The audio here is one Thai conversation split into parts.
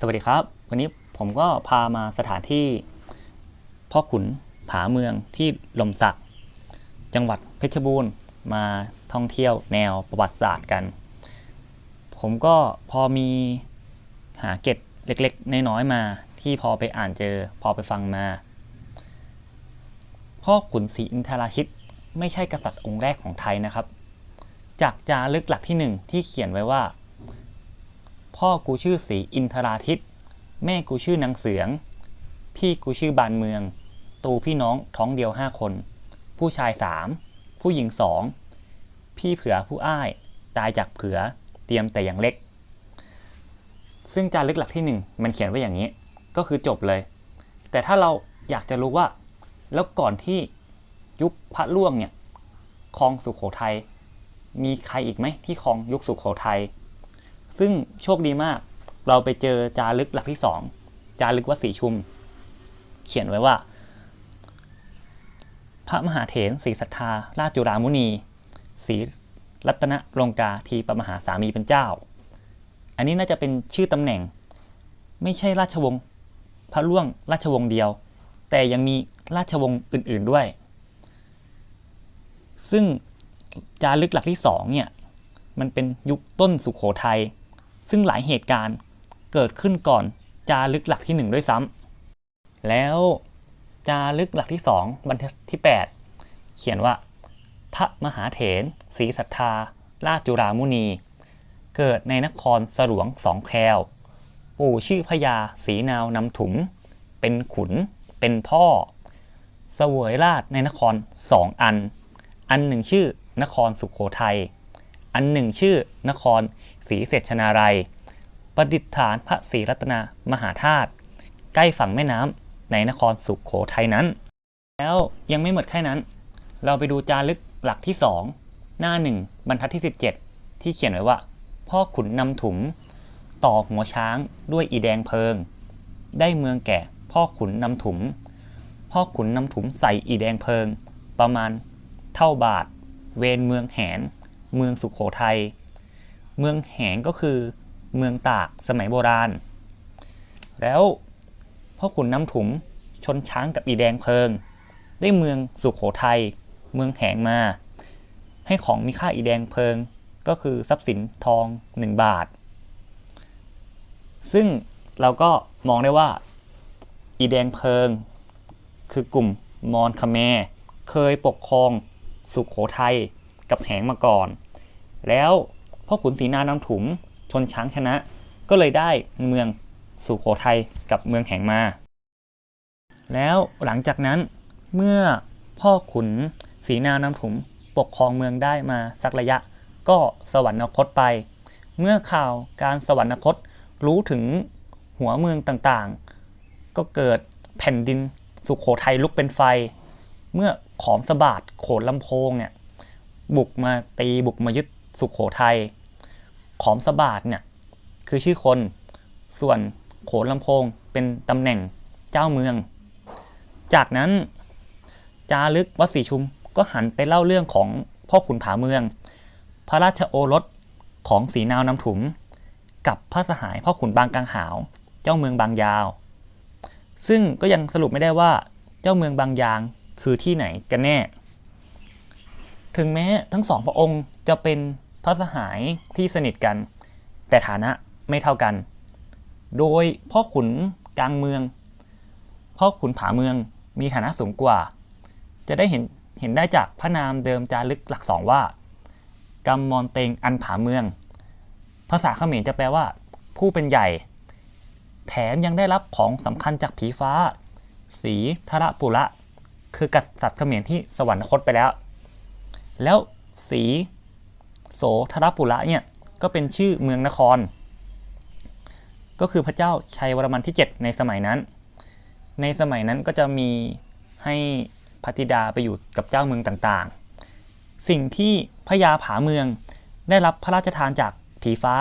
สวัสดีครับ วันนี้ผมก็พามาสถานที่พ่อขุนผาเมืองที่ลมสัก จังหวัดเพชรบูรณ์มาท่องเที่ยวแนวประวัติศาสตร์กัน ผมก็พอมีหาเก็ดเล็กๆ น้อยๆมาที่พอไปอ่านเจอพอไปฟังมา พ่อขุนศรีอินทราชิต ไม่ใช่กษัตริย์องค์แรกของไทยนะครับ จากจารึกหลักที่หนึ่งที่เขียนไว้ว่า พ่อกูชื่อศรีอินทราทิต แม่กูชื่อนางเสือง พี่กูชื่อบานเมือง ตูพี่น้องท้องเดียวห้าคน ผู้ชายสาม ผู้หญิงสอง พี่เผือผู้อ้าย ตายจากเผือ เตรียมแต่อย่างเล็ก ซึ่งจารึกหลักที่หนึ่งมันเขียนไว้อย่างนี้ ก็คือจบเลย แต่ถ้าเราอยากจะรู้ว่า แล้วก่อนที่ยุคพระล่วงเนี่ยครองสุขโขทัยมีใครอีกไหมที่ครองยุคสุขโขทัย ซึ่งโชคดีมาก เราไปเจอจารึกหลักที่สองจารึกวัดศรีชุม เขียนไว้ว่า พระมหาเถรศรีสัทธา ราชจุรามุนีศรีรัตนลงกาทีปมหาสามีเป็นเจ้า อันนี้น่าจะเป็นชื่อตำแหน่ง ไม่ใช่ราชวงศ์พระล่วงราชวงศ์เดียว แต่ยังมีราชวงศ์อื่น ๆด้วย ซึ่งจารึกหลักที่สองเนี่ย มันเป็นยุคต้นสุขโขทัย ซึ่งหลายเหตุการณ์เกิดขึ้นก่อนจารึกหลักที่หนึ่งด้วยซ้ำแล้วจารึกหลักที่สองบรรทัดที่ 8 เขียนว่า พระมหาเถรศรีสัทธา ราชจุรามุนี เกิดในนครสลวงสองแคลปู่ชื่อพญาศรีนาวนำถุม เป็นขุน เป็นพ่อ เสวยราชในนครสองอัน อันหนึ่งชื่อนครสุขโขทัย อันหนึ่งชื่อนคร ศรีเสชนารัยประดิษฐานพระศรีรัตนามหาธาตุใกล้ฝั่งแม่น้ำในนครสุขโขทัยนั้น แล้วยังไม่หมดแค่นั้น เราไปดูจารึกหลักที่ 2 หน้าหนึ่งบรรทัดที่ 17 ที่เขียนไว้ว่า พ่อขุนนำถุมต่อหัวช้างด้วยอีแดงเพลิง ได้เมืองแก่พ่อขุนนำถุมพ่อขุนนำถุมใส่อีแดงเพลิง ประมาณเท่าบาท เวนเมืองแหน เมืองสุขโขทัย เมืองแหงก็คือเมืองตากสมัยโบราณ แล้วพ่อขุนน้ำถุมชนช้างกับอีแดงเพลิง ได้เมืองสุขโขทัยเมืองแหงมา ให้ของมีค่าอีแดงเพลิง ก็คือทรัพย์สินทอง 1 บาท ซึ่งเราก็มองได้ว่าอีแดงเพลิง คือกลุ่มมอญคาแมเคยปกครองสุขโขทัยกับแหงมาก่อน แล้ว พ่อขุนศรีนานำถุมชนช้างชนะ ก็เลยได้เมืองสุโขทัยกับเมืองแห่งมา แล้วหลังจากนั้นเมื่อพ่อขุนศรีนานำถุมปกครองเมืองได้มาสักระยะ ก็สวรรคตไป เมื่อข่าวการสวรรคตรู้ถึงหัวเมืองต่างๆ ก็เกิดแผ่นดินสุขโขทัยลุกเป็นไฟ เมื่อขอมสะบาดโขนลำโพงเนี่ยบุกมาตีบุกมายึดสุขโขทัย ขอมสะบาดเนี่ยคือชื่อคน ส่วนโขนลำโพงเป็นตำแหน่งเจ้าเมือง จากนั้นจารึกวัดศรีชุมก็หันไปเล่าเรื่องของพ่อขุนผาเมือง พระราชโอรสของสีนาวนำถุม กับพระสหายพ่อขุนบางกังหาว เจ้าเมืองบางยาว ซึ่งก็ยังสรุปไม่ได้ว่าเจ้าเมืองบางยางคือที่ไหนกันแน่ ถึงแม้ทั้งสองพระองค์จะเป็น พระสหายที่สนิทกัน แต่ฐานะไม่เท่ากัน โดยพ่อขุนกลางเมือง พ่อขุนผาเมืองมีฐานะสูงกว่า จะได้เห็นเห็นได้จากพระนามเดิมจารึกหลักสองว่ากำมอนเตงอันผาเมือง ภาษาเขมรจะแปลว่า ผู้เป็นใหญ่ แถมยังได้รับของสำคัญจากผีฟ้า สีธระปุระ คือกษัตริย์เขมรที่สวรรคตไปแล้ว แล้วสี โสธรปุระเนี่ยก็เป็นชื่อเมืองนคร ก็คือพระเจ้าชัยวรมันที่ 7 ในสมัยนั้น ในสมัยนั้นก็จะมีให้พระธิดาไปอยู่กับเจ้าเมืองต่างๆ สิ่งที่พญาผาเมืองได้รับพระราชทานจากผีฟ้า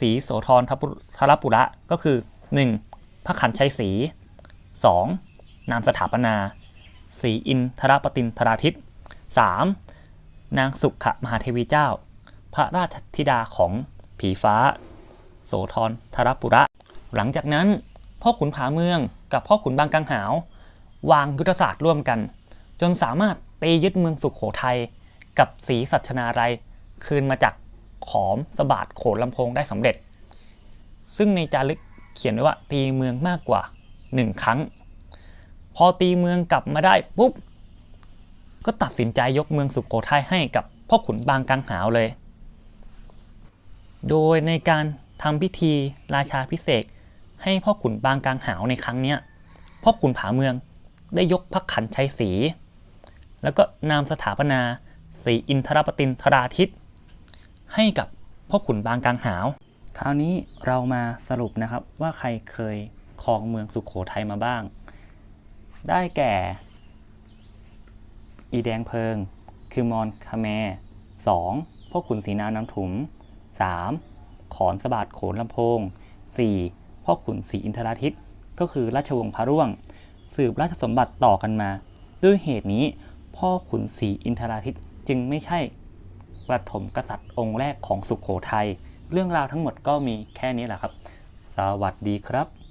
สีโสธรทรปุระก็คือ 1. พระขันชัยศรี 2. นามสถาปนาสีอินทรปตินทราทิต 3. นางสุขมหาเทวีเจ้า พระราชธิดาของผีฟ้า โสธรธรปุระ หลังจากนั้น พ่อขุนผาเมืองกับพ่อขุนบางกังหาว วางยุทธศาสตร์ร่วมกัน จนสามารถตียึดเมืองสุขโขทัยกับศรีสัชนาลัยคืนมาจากขอมสบาดโขนลำโพงได้สำเร็จ ซึ่งในจารึกเขียนไว้ว่าตีเมืองมากกว่าหนึ่งครั้ง พอตีเมืองกลับมาได้ปุ๊บก็ตัดสินใจยกเมืองสุขโขทัยให้กับพ่อขุนบางกังหาวเลย โดยในการทำพิธีราชาพิเศษให้พ่อขุนบางกังหาวในครั้งนี้พ่อขุนผาเมืองได้ยกพระขันชัยศรีแล้วก็นามสถาปนาศรีอินทรปตินทราทิต ให้กับพ่อขุนบางกังหาว คราวนี้เรามาสรุปนะครับว่าใครเคยครองเมืองสุขโขทัยมาบ้าง ได้แก่ อีแดงเพิง คือมอนคาแมสองพ่อขุนศรีนาน้ำถุม 3. ขอนสะบาดโขนลำโพง 4. พ่อขุนศรีอินทราทิตก็คือราชวงศ์พระร่วง สืบราชสมบัติต่อกันมา ด้วยเหตุนี้พ่อขุนศรีอินทราทิตจึงไม่ใช่ปฐมกษัตริย์องค์แรกของสุขโขทัย เรื่องราวทั้งหมดก็มีแค่นี้แหละครับ สวัสดีครับ